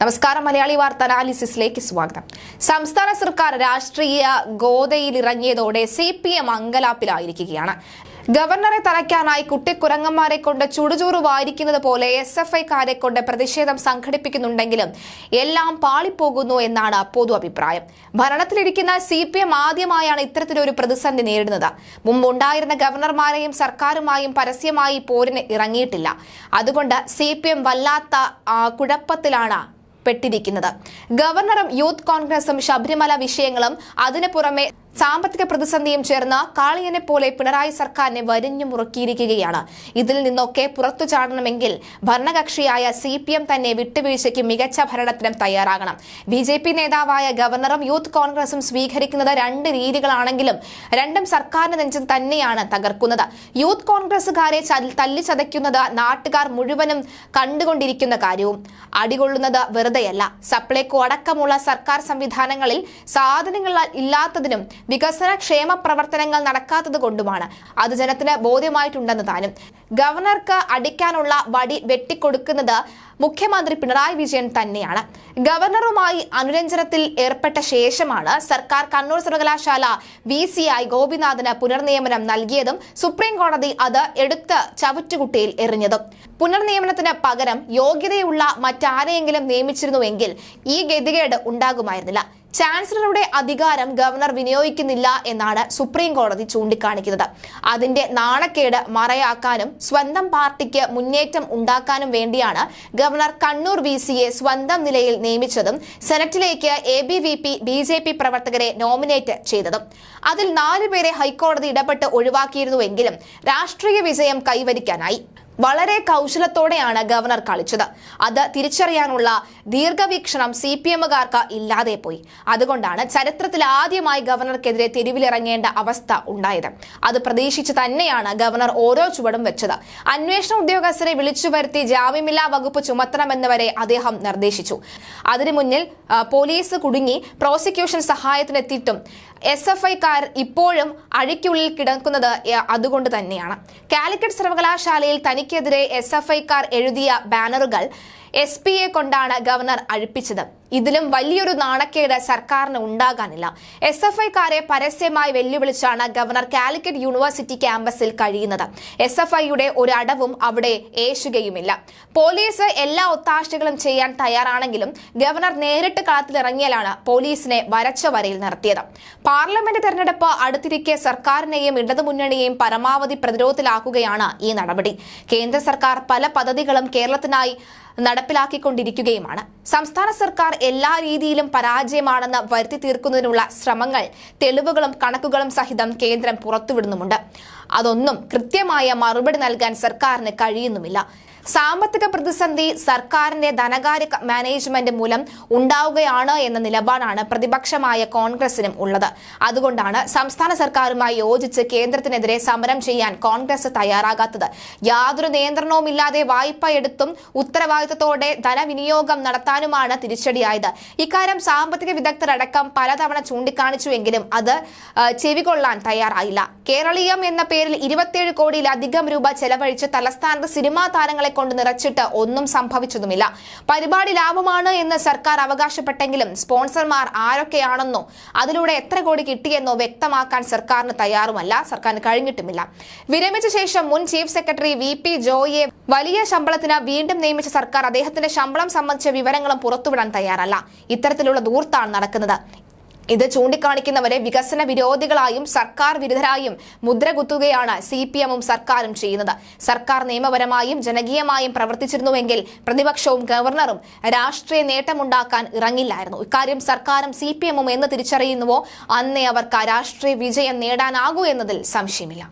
നമസ്കാരം മലയാളി വാർത്ത അനാലിസിസിലേക്ക് സ്വാഗതം. സംസ്ഥാന സർക്കാർ രാഷ്ട്രീയ ഗോതയിലിറങ്ങിയതോടെ സി പി എം അങ്കലാപ്പിലായിരിക്കുകയാണ്. ഗവർണറെ തലയ്ക്കാനായി കുട്ടിക്കുരങ്ങന്മാരെ കൊണ്ട് ചുടുചൂറു വാരിക്കുന്നത് പോലെ എസ് എഫ് ഐക്കാരെ കൊണ്ട് പ്രതിഷേധം സംഘടിപ്പിക്കുന്നുണ്ടെങ്കിലും എല്ലാം പാളിപ്പോകുന്നു എന്നാണ് പൊതു അഭിപ്രായം ഭരണത്തിലിരിക്കുന്ന സി പി എം ആദ്യമായാണ് ഇത്തരത്തിലൊരു പ്രതിസന്ധി നേരിടുന്നത്. മുമ്പുണ്ടായിരുന്ന ഗവർണർമാരെയും സർക്കാരുമായും പരസ്യമായി പോരിന് ഇറങ്ങിയിട്ടില്ല. അതുകൊണ്ട് സി പി എം വല്ലാത്ത കുഴപ്പത്തിലാണ് പെട്ടിരിക്കുന്നത് ഗവർണറും യൂത്ത് കോൺഗ്രസും ശബരിമല വിഷയങ്ങളും അതിനു പുറമെ സാമ്പത്തിക പ്രതിസന്ധിയും ചേർന്ന കാളിയനെ പോലെ പിണറായി സർക്കാരിനെ വരിഞ്ഞു മുറുക്കിയിരിക്കുകയാണ്. ഇതിൽ നിന്നൊക്കെ പുറത്തു ചാടണമെങ്കിൽ ഭരണകക്ഷിയായ സി പി എം തന്നെ വിട്ടുവീഴ്ചയ്ക്ക് മികച്ച ഭരണത്തിനും തയ്യാറാകണം. ബി ജെ പി നേതാവായ ഗവർണറും യൂത്ത് കോൺഗ്രസും സ്വീകരിക്കുന്നത് രണ്ട് രീതികളാണെങ്കിലും രണ്ടും സർക്കാരിന്റെ നെഞ്ചം തന്നെയാണ് തകർക്കുന്നത്. യൂത്ത് കോൺഗ്രസുകാരെ തല്ലിച്ചതയ്ക്കുന്നത് നാട്ടുകാർ മുഴുവനും കണ്ടുകൊണ്ടിരിക്കുന്ന കാര്യവും. അടികൊള്ളുന്നത് വെറുതെയല്ല. സപ്ലൈകോ അടക്കമുള്ള സർക്കാർ സംവിധാനങ്ങളിൽ സാധനങ്ങൾ ഇല്ലാത്തതിനും വികസന ക്ഷേമ പ്രവർത്തനങ്ങൾ നടക്കാത്തത് കൊണ്ടുമാണ്. അത് ജനത്തിന് ബോധ്യമായിട്ടുണ്ടെന്ന് താനും. ഗവർണർക്ക് അടിക്കാനുള്ള വടി വെട്ടിക്കൊടുക്കുന്നത് മുഖ്യമന്ത്രി പിണറായി വിജയൻ തന്നെയാണ്. ഗവർണറുമായി അനുരഞ്ജനത്തിൽ ഏർപ്പെട്ട ശേഷമാണ് സർക്കാർ കണ്ണൂർ സർവകലാശാല വി സി ആയി ഗോപിനാഥിന് പുനർനിയമനം നൽകിയതും സുപ്രീം കോടതി അത് എടുത്ത് ചവറ്റുകുട്ടിയിൽ എറിഞ്ഞതും. പുനർനിയമനത്തിന് പകരം യോഗ്യതയുള്ള മറ്റാരെയെങ്കിലും നിയമിച്ചിരുന്നുവെങ്കിൽ ഈ ഗതികേട് ഉണ്ടാകുമായിരുന്നില്ല. ചാൻസലറുടെ അധികാരം ഗവർണർ വിനിയോഗിക്കുന്നില്ല എന്നാണ് സുപ്രീം കോടതി ചൂണ്ടിക്കാണിക്കുന്നത്. അതിന്റെ നാണക്കേട് മറയാക്കാനും സ്വന്തം പാർട്ടിക്ക് മുന്നേറ്റം ഉണ്ടാക്കാനും വേണ്ടിയാണ് ഗവർണർ കണ്ണൂർ വി സിയെ സ്വന്തം നിലയിൽ നിയമിച്ചതും സെനറ്റിലേക്ക് എ ബി പ്രവർത്തകരെ നോമിനേറ്റ് ചെയ്തതും. അതിൽ നാലുപേരെ ഹൈക്കോടതി ഇടപെട്ട് ഒഴിവാക്കിയിരുന്നുവെങ്കിലും രാഷ്ട്രീയ വിജയം കൈവരിക്കാനായി. വളരെ കൗശലത്തോടെയാണ് ഗവർണർ കളിച്ചത്. അത് തിരിച്ചറിയാനുള്ള ദീർഘവീക്ഷണം സി പി എമ്മുകാർക്ക് ഇല്ലാതെ പോയി. അതുകൊണ്ടാണ് ചരിത്രത്തിൽ ആദ്യമായി ഗവർണർക്കെതിരെ തെരുവിലിറങ്ങേണ്ട അവസ്ഥ ഉണ്ടായത്. അത് പ്രതീക്ഷിച്ച് തന്നെയാണ് ഗവർണർ ഓരോ ചുവടും വെച്ചത്. അന്വേഷണ ഉദ്യോഗസ്ഥരെ വിളിച്ചു വരുത്തി ജാമ്യമില്ലാ വകുപ്പ് ചുമത്തണമെന്ന് വരെ അദ്ദേഹം നിർദ്ദേശിച്ചു. അതിനു മുന്നിൽ പോലീസ് കുടുങ്ങി പ്രോസിക്യൂഷൻ സഹായത്തിനെത്തിയിട്ടും എസ് എഫ് ഐക്കാർ ഇപ്പോഴും അഴിക്കുള്ളിൽ കിടക്കുന്നത് അതുകൊണ്ട് തന്നെയാണ്. കാലിക്കറ്റ് സർവകലാശാലയിൽ തനിക്കെതിരെ എസ് എഫ് ഐക്കാർ എഴുതിയ ബാനറുകൾ എസ് പിയെ കൊണ്ടാണ് ഗവർണർ അഴിപ്പിച്ചത്. ഇതിലും വലിയൊരു നാണക്കേട് സർക്കാരിന് ഉണ്ടാകാനില്ല. എസ് എഫ് ഐക്കാരെ പരസ്യമായി വെല്ലുവിളിച്ചാണ് ഗവർണർ കാലിക്കറ്റ് യൂണിവേഴ്സിറ്റി ക്യാമ്പസിൽ കഴിയുന്നത്. എസ് എഫ് ഐയുടെ ഒരു അടവും അവിടെ ഏശുകയുമില്ല. പോലീസ് എല്ലാ ഒത്താശകളും ചെയ്യാൻ തയ്യാറാണെങ്കിലും ഗവർണർ നേരിട്ട് കളത്തിലിറങ്ങിയാലാണ് പോലീസിനെ വരച്ച വരയിൽ നിർത്തിയത്. പാർലമെന്റ് തെരഞ്ഞെടുപ്പ് അടുത്തിരിക്കെ സർക്കാരിനെയും ഇടതുമുന്നണിയെയും പരമാവധി പ്രതിരോധത്തിലാക്കുകയാണ് ഈ നടപടി. കേന്ദ്ര സർക്കാർ പല പദ്ധതികളും കേരളത്തിനായി നടപ്പിലാക്കിക്കൊണ്ടിരിക്കുകയുമാണ്. സംസ്ഥാന സർക്കാർ എല്ലാ രീതിയിലും പരാജയമാണെന്ന് വരുത്തി തീർക്കുന്നതിനുള്ള ശ്രമങ്ങൾ തെളിവുകളും കണക്കുകളും സഹിതം കേന്ദ്രം പുറത്തുവിടുന്നുമുണ്ട്. അതൊന്നും കൃത്യമായ മറുപടി നൽകാൻ സർക്കാരിന് കഴിയുന്നുമില്ല. സാമ്പത്തിക പ്രതിസന്ധി സർക്കാരിന്റെ ധനകാര്യ മാനേജ്മെന്റ് മൂലം ഉണ്ടാവുകയാണ് എന്ന നിലപാടാണ് പ്രതിപക്ഷമായ കോൺഗ്രസിനും ഉള്ളത്. അതുകൊണ്ടാണ് സംസ്ഥാന സർക്കാരുമായി യോജിച്ച് കേന്ദ്രത്തിനെതിരെ സമരം ചെയ്യാൻ കോൺഗ്രസ് തയ്യാറാകാത്തത്. യാതൊരു നിയന്ത്രണവുമില്ലാതെ വായ്പ എടുത്തും ഉത്തരവാദിത്തത്തോടെ ധനവിനിയോഗം നടത്താനുമാണ് തിരിച്ചടിയായത്. ഇക്കാര്യം സാമ്പത്തിക വിദഗ്ധരടക്കം പലതവണ ചൂണ്ടിക്കാണിച്ചുവെങ്കിലും അത് ചെവികൊള്ളാൻ തയ്യാറായില്ല. കേരളീയം എന്ന പേരിൽ ഇരുപത്തിയേഴ് കോടിയിലധികം രൂപ ചെലവഴിച്ച് തലസ്ഥാനത്ത് സിനിമാ താരങ്ങളെ കൊണ്ട് നിറച്ചിട്ട് ഒന്നും സംഭവിച്ചതുമില്ല. പരിപാടി ലാഭമാണ് എന്ന് സർക്കാർ അവകാശപ്പെട്ടെങ്കിലും സ്പോൺസർമാർ ആരൊക്കെയാണെന്നോ അതിലൂടെ എത്ര കോടി കിട്ടിയെന്നോ വ്യക്തമാക്കാൻ സർക്കാരിന് തയ്യാറുമല്ല. സർക്കാരിന് കഴിഞ്ഞിട്ടുമില്ല. വിരമിച്ച ശേഷം മുൻ ചീഫ് സെക്രട്ടറി വി പി ജോയിയെ വലിയ ശമ്പളത്തിന് വീണ്ടും നിയമിച്ച സർക്കാർ അദ്ദേഹത്തിന്റെ ശമ്പളം സംബന്ധിച്ച വിവരങ്ങളും പുറത്തുവിടാൻ തയ്യാറല്ല. ഇത്തരത്തിലുള്ള ദൂർത്താണ് നടക്കുന്നത്. ഇത് ചൂണ്ടിക്കാണിക്കുന്നവരെ വികസന വിരോധികളായും സർക്കാർ വിരുദ്ധരായും മുദ്രകുത്തുകയാണ് സി പി എമ്മും സർക്കാരും ചെയ്യുന്നത്. സർക്കാർ നിയമപരമായും ജനകീയമായും പ്രവർത്തിച്ചിരുന്നുവെങ്കിൽ പ്രതിപക്ഷവും ഗവർണറും രാഷ്ട്രീയ നേട്ടമുണ്ടാക്കാൻ ഇറങ്ങില്ലായിരുന്നു. ഇക്കാര്യം സർക്കാരും സി പി എമ്മും എന്ന് തിരിച്ചറിയുന്നുവോ? അന്നേ അവർക്ക് രാഷ്ട്രീയ വിജയം നേടാനാകൂ എന്നതിൽ സംശയമില്ല.